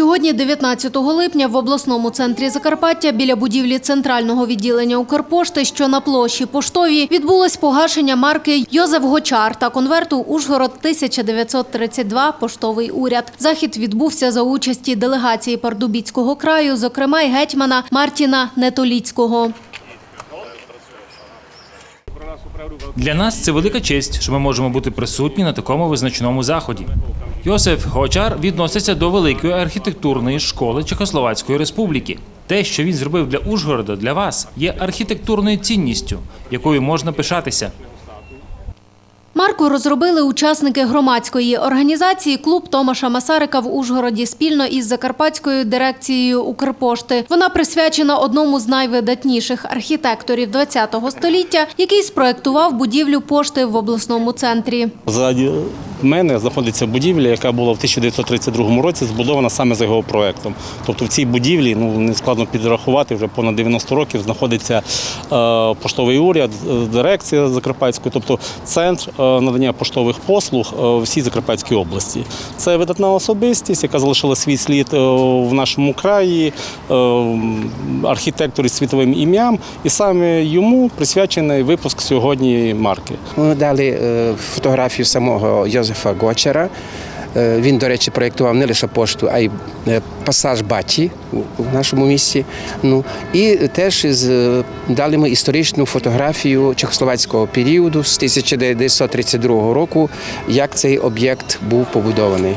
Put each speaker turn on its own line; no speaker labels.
Сьогодні, 19 липня, в обласному центрі Закарпаття біля будівлі центрального відділення Укрпошти, що на площі поштовій, відбулось погашення марки Йозеф Гочар та конверту Ужгород 1932 поштовий уряд. Захід відбувся за участі делегації Пардубіцького краю, зокрема й гетьмана Мартіна Нетоліцького.
Для нас це велика честь, що ми можемо бути присутні на такому визначному заході. Йосиф Гочар відноситься до великої архітектурної школи Чехословацької республіки. Те, що він зробив для Ужгорода, для вас, є архітектурною цінністю, якою можна пишатися.
Марку розробили учасники громадської організації Клуб Томаша Масарика в Ужгороді спільно із Закарпатською дирекцією Укрпошти. Вона присвячена одному з найвидатніших архітекторів ХХ століття, який спроектував будівлю пошти в обласному центрі.
Ззаді мене знаходиться будівля, яка була в 1932 році збудована саме за його проектом. Тобто в цій будівлі ну не складно підрахувати вже понад 90 років. Знаходиться е, поштовий уряд, е, дирекція Закарпатської, тобто центр е, надання поштових послуг всій Закарпатській області. Це видатна особистість, яка залишила свій слід в нашому краї, архітектор із світовим ім'ям, і саме йому присвячений випуск сьогодні марки.
Ми дали фотографію самого Йозефа Гочера. Е, Він, до речі, проєктував не лише пошту, а й е, пасаж Баті в нашому місті. Ну і теж е, дали ми історичну фотографію чехословацького періоду з 1932 року, як цей об'єкт був побудований.